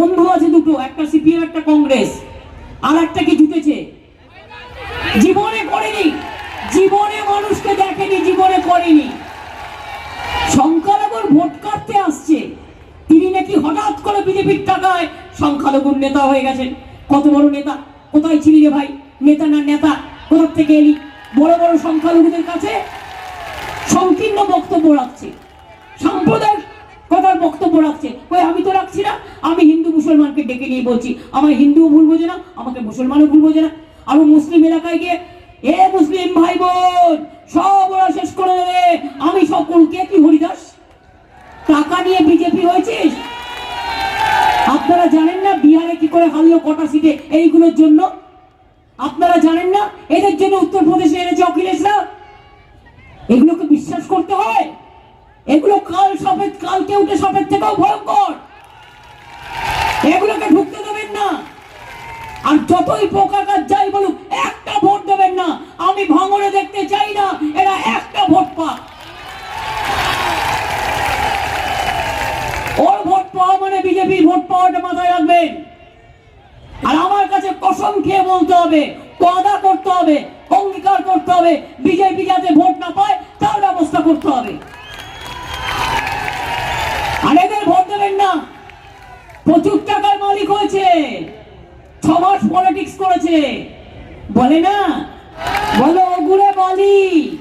বন্ধু আছে দুটো, একটা সিপিএম, একটা কংগ্রেস। আর একটা কি জিতেছে? জীবনে করেনি। জীবনে মানুষকে দেখেনি, জীবনে করেনি। সংখ্যালঘুর ভোট কাটতে আসছে। তিনি নাকি হঠাৎ করে বিজেপির টাকায় সংখ্যালঘুর নেতা হয়ে গেছেন। কত বড় নেতা? কোথায় ছিলি রে ভাই? নেতা না নেতা? কোথার থেকে এলি? বড় বড় সংখ্যালঘুদের কাছে সংকীর্ণ বক্তব্য রাখছে। সাম্প্রদায়িক কথার বক্তব্য রাখছে। কই, আমি তো রাখছি না। আমি মুসলমানকে ডেকে নিয়ে বলছি, আমার হিন্দুও ভুল বোঝে না, আমাকে মুসলমানও ভুল বোঝে না। আমি মুসলিম এলাকায় গিয়ে, এ মুসলিম ভাই বোন সব ওরা শেষ করে দেবে। আমি সকলকে কি হরিদাস? টাকা নিয়ে বিজেপি হয়েছিস? আপনারা জানেন না বিহারে কি করে হারলো কটা সিটে এইগুলোর জন্য? আপনারা জানেন না এদের জন্য উত্তরপ্রদেশে এনেছে অখিলেশরা এগুলোকে বিশ্বাস করতে হয়? এগুলো কাল সফেদ কালকে উঠে সফেদ থেকেও ভয়ঙ্কর। এগুলোকে ঢুকতে দেবেন না। আর যতই পোকা কাজ যাই বলুক, একটা ভোট দেবেন না। আমি ভাঙড়ে দেখতে চাই না, এরা একটা ভোট পাক। ওর ভোট পাওয়া মানে বিজেপির ভোট পাওয়াটা মাথায় রাখবেন। আর আমার কাছে কসম খেয়ে বলতে হবে, ওয়াদা করতে হবে, অঙ্গীকার করতে হবে, বিজেপি যাতে ভোট না পায়, তার ব্যবস্থা করতে হবে আর এদের ভোট দেবেন না প্রচুর টাকার মালিক হয়েছে। ছ মাস পলিটিক্স করেছে। বলে না? বলো ওগুলো বলি।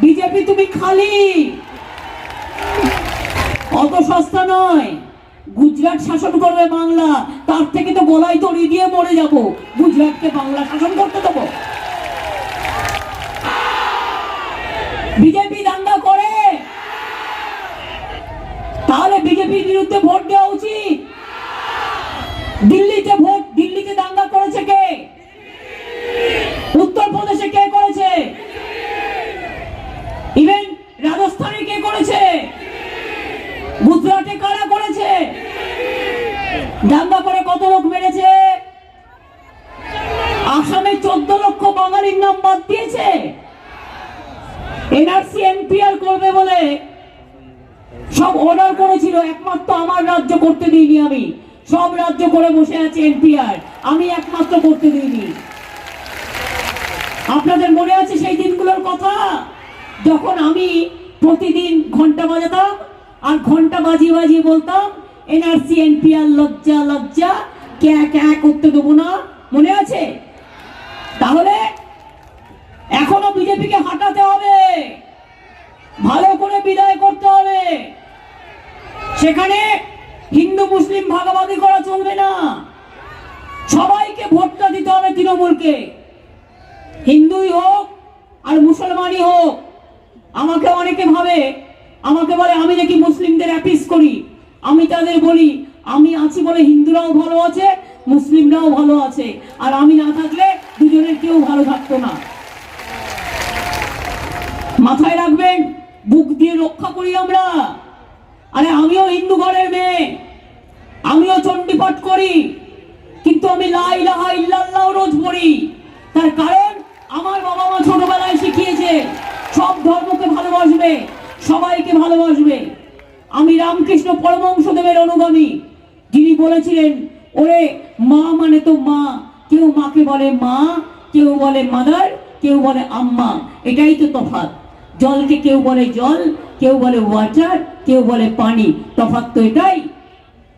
বিজেপি তুমি খালি। অত সস্তা নয়। গুজরাট শাসন করবে বাংলা। তার থেকে তো গলায় দড়ি দিয়ে মরে যাব। গুজরাটকে বাংলা শাসন করতে দেবো। বিজেপি দাঙ্গা করে। তাহলে বিজেপির বিরুদ্ধে ভোট দেওয়া উচিত। দিল্লিতে ভোট, দিল্লিতে দাঙ্গা করেছে কে? উত্তরপ্রদেশে কে করেছে? ইভেন রাজস্থানে কে করেছে? গুজরাটে কারা করেছে? দাঙ্গা করে কত লোক মেরেছে? আসামে চোদ্দ লক্ষ বাঙালির নাম বাদ দিয়েছে? এনআরসি, এনপিআর করবে বলে সব অর্ডার করেছিল, একমাত্র আমার রাজ্য করতে দিইনি আমি। সব রাজ্য করে বসে আছে এনপিআর। আমি একমাত্র করতে দিইনি। আপনাদের মনে আছে সেই দিনগুলোর কথা? যখন আমি প্রতিদিন ঘণ্টা বাজাতাম আর ঘণ্টা বাজিয়ে বাজিয়ে বলতাম, এনআরসি, এনপিআর, লজ্জা লজ্জা ক্যা ক্যা করতে দেবো না? মনে আছে? তাহলে এখনও বিজেপিকে হাঁটাতে হবে। ভালো করে বিদায় করতে হবে। সেখানে হিন্দু, মুসলিম ভাগাভাগি করা চলবে না। সবাইকে ভোটটা দিতে হবে তৃণমূলকে। হিন্দুই হোক আর মুসলমানই হোক, আমাকে অনেকে ভাবে, আমাকে বলে আমি নাকি মুসলিমদের অ্যাপিস করি। আমি তাদের বলি, আমি আছি বলে হিন্দুরাও ভালো আছে, মুসলিমরাও ভালো আছে। আর আমি না থাকলে দুজনের কেউ ভালো থাকতো না। মাথায় রাখবেন, বুক দিয়ে রক্ষা করি আমরা। আরে আমিও হিন্দু ঘরের মেয়ে। আমিও চণ্ডীপাঠ করি। কিন্তু আমি লাই লাহা ইল্লাল্লাহ রোজ পড়ি। তার কারণ, আমার বাবা মা ছোটবেলায় শিখিয়েছে, সব ধর্মকে ভালোবাসবে, সবাইকে ভালোবাসবে। আমি রামকৃষ্ণ পরমহংসদেবের অনুগামী। যিনি বলেছিলেন, ওরে মা মানে তো মা। কেউ মাকে বলে মা, কেউ বলে মাদার, কেউ বলে আম্মা। এটাই তো তফাৎ। জলকে কেউ বলে জল, কেউ বলে ওয়াটার কেউ বলে পানি। তফাৎ তো এটাই।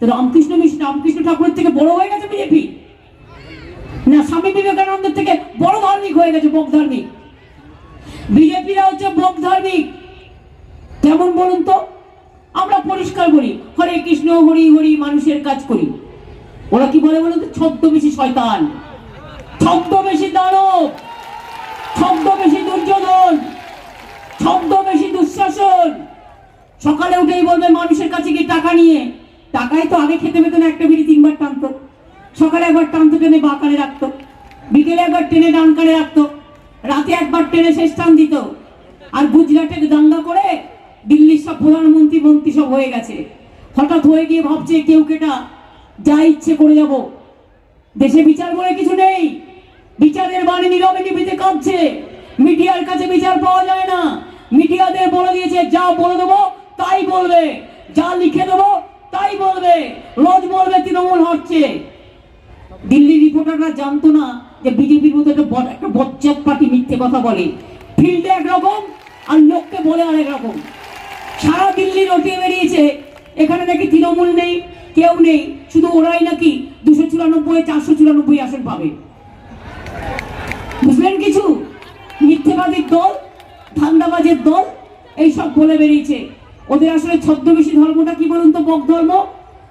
তো রামকৃষ্ণ মিশ্র রামকৃষ্ণ ঠাকুরের থেকে বড় হয়ে গেছে বিজেপি? না, স্বামী বিবেকানন্দের থেকে বড় ধার্মিক হয়ে গেছে বক ধার্মিক। বিজেপিরা হচ্ছে বক ধার্মিক। কেমন বলুন তো? আমরা পরিষ্কার করি হরে কৃষ্ণ, হরি হরি, মানুষের কাজ করি। ওরা কি বলে বলুন তো? ছদ্মবেশী শয়তান। ছদ্মবেশী দানব। ছদ্মবেশী দুর্যোধন। ছদ্মবেশী দুঃশাসন। সকালে উঠেই বলবে, মানুষের কাছে গিয়ে টাকা নিয়ে। টাকায় তো আগে খেতে পেতো না, একটা বিড়ি তিনবার টানতো। সকালে একবার টানতো, টেনে বা কানে রাখতো। বিকেলে একবার টেনে ডান কানে রাখতো। রাতে একবার টেনে শেষ টান দিত। আর গুজরাটে দাঙ্গা করে দিল্লির সব প্রধানমন্ত্রী, মন্ত্রী সব হয়ে গেছে। হঠাৎ হয়ে গিয়ে ভাবছে, কেউ কেটা যা ইচ্ছে করে যাব। দেশে বিচার বলে কিছু নেই। বিচারের বাণী নীরবে নিবিতে কাঁপছে। মিডিয়ার কাছে বিচার পাওয়া যায় না। মিডিয়াদের বলে দিয়েছে, যা বলে দেবো তাই বলবে। যা লিখে দেবো তাই বলবে। রোজ বলবে, তৃণমূল হচ্ছে দিল্লি রিপোর্টাররা জানতো না যে বিজেপির মতো একটা একটা বজ্জাত পার্টি মিথ্যে কথা বলে। ফিল্ডে একরকম আর লোককে বলে আরেক রকম সারা দিল্লি রটিয়ে বেরিয়েছে। এখানে নাকি তৃণমূল নেই, কেউ নেই। শুধু ওরাই নাকি দুশো চুরানব্বই, চারশো চুরানব্বই আসন পাবে। বুঝলেন কিছু? মিথ্যেবাদীর দল ধান্দাবাজের দল এইসব বলে বেরিয়েছে। ওদের আসলে ছদ্মবেশী ধর্মটা কি বলুন তো বক ধর্ম?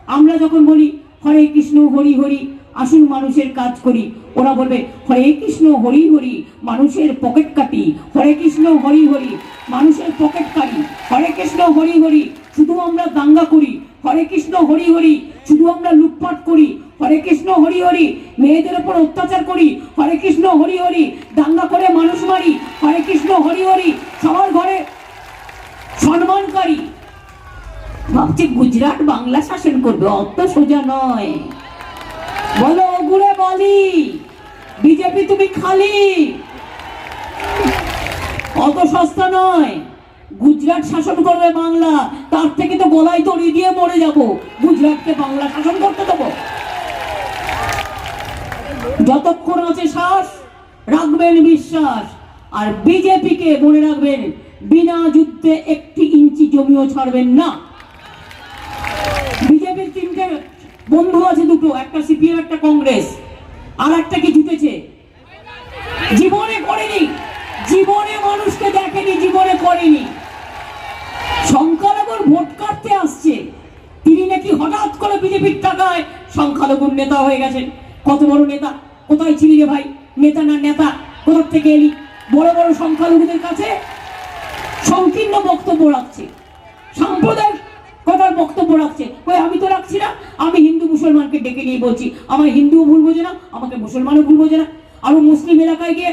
আমরা যখন বলি, হরে কৃষ্ণ, হরি হরি আসুন মানুষের কাজ করি। ওরা বলবে, হরে কৃষ্ণ, হরি হরি মানুষের পকেট কাটি। হরে কৃষ্ণ, হরি হরি মানুষের পকেট কাটি। হরে কৃষ্ণ, হরি হরি শুধু আমরা দাঙ্গা করি। হরে কৃষ্ণ, হরি হরি শুধু আমরা লুটপাট করি। হরে কৃষ্ণ, হরি হরি মেয়েদের উপর অত্যাচার করি। হরে কৃষ্ণ, হরি হরি দাঙ্গা করে মানুষ মারি। কৃষ্ণ হরি হরি সবার ঘরে সম্মানকারী। ভাবছে গুজরাট বাংলা শাসন করবে, অত সোজা নয়। বলো ওগুড়ে বলি বিজেপি তুমি খালি। অত সস্তা নয়। গুজরাট শাসন করবে বাংলা, তার থেকে তো গলায় দড়ি দিয়ে মরে যাব। গুজরাটকে বাংলা শাসন করতে দেবো। যতক্ষণ আছে শ্বাস, রাখবেন বিশ্বাস। আর বিজেপিকে মনে রাখবেন, বিনা যুদ্ধে একটি ইঞ্চি জমিও ছাড়বেন না। বিজেপির তিনটে বন্ধু আছে দুটো, একটা সিপিএম, একটা কংগ্রেস। আর একটা কি জিতেছে জীবনে করেনি। জীবনে মানুষকে দেখেনি, জীবনে করেনি। সংখ্যালঘুর ভোট কাটতে আসছে। তিনি নাকি হঠাৎ করে বিজেপির টাকায় সংখ্যালঘুর নেতা হয়ে গেছেন। কত বড় নেতা? কোথায় ছিলি রে ভাই? নেতা না নেতা? কোথার থেকে এলি? বড় বড় সংখ্যালঘুদের কাছে সংকীর্ণ বক্তব্য রাখছে। সাম্প্রদায়িক কথার বক্তব্য রাখছে। ওই আমি তো রাখছি না। আমি হিন্দু মুসলমানকে ডেকে নিয়ে বলছি, আমার হিন্দুও ভুল বোঝে না, আমাকে মুসলমানও ভুল বোঝে না। আরও মুসলিম এলাকায় গিয়ে,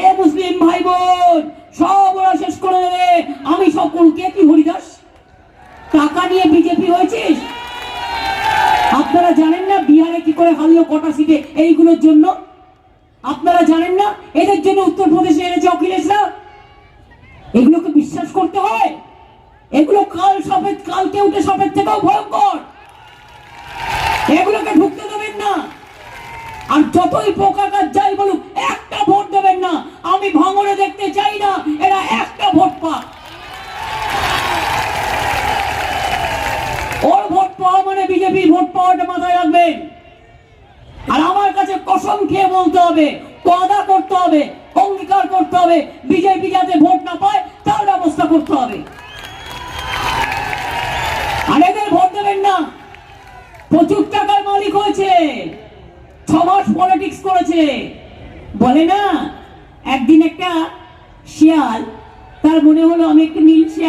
এ মুসলিম ভাই বোন সব ওরা শেষ করে দেবে। আমি সকলকে কি? হরিদাস? টাকা নিয়ে বিজেপি হয়েছিস? আপনারা জানেন না বিহারে কি করে হারলো কটা সিটে এইগুলোর জন্য আপনারা জানেন না? এদের জন্য উত্তরপ্রদেশে এনেছে অখিলেশরা এগুলোকে বিশ্বাস করতে হয়। এগুলো কাল সফেদ কালকে উঠে সফেদ থেকেও ভয়ঙ্কর। এগুলোকে ঢুকতে দেবেন না। আর যতই পোকাকার যাই বলুক, একটা ভোট দেবেন না। আমি ভাঙড়ে দেখতে চাই না, এরা একটা ভোট পাক ওর ভোট পাওয়া মানে বিজেপি ভোট পাওয়াটা মাথায় রাখবেন আর আমার কাছে কসম খেয়ে বলতে হবে ওয়াদা করতে হবে, অঙ্গীকার করতে হবে, বিজেপি যাতে ভোট না পায়, তার ব্যবস্থা করতে হবে। ভোট দেবেন না। প্রচুর টাকার মালিক হয়েছে। ছ মাস পলিটিক্স করেছে। বলে না, একদিন একটা শিয়াল তার মনে হলো আমি একটু নীল শিয়াল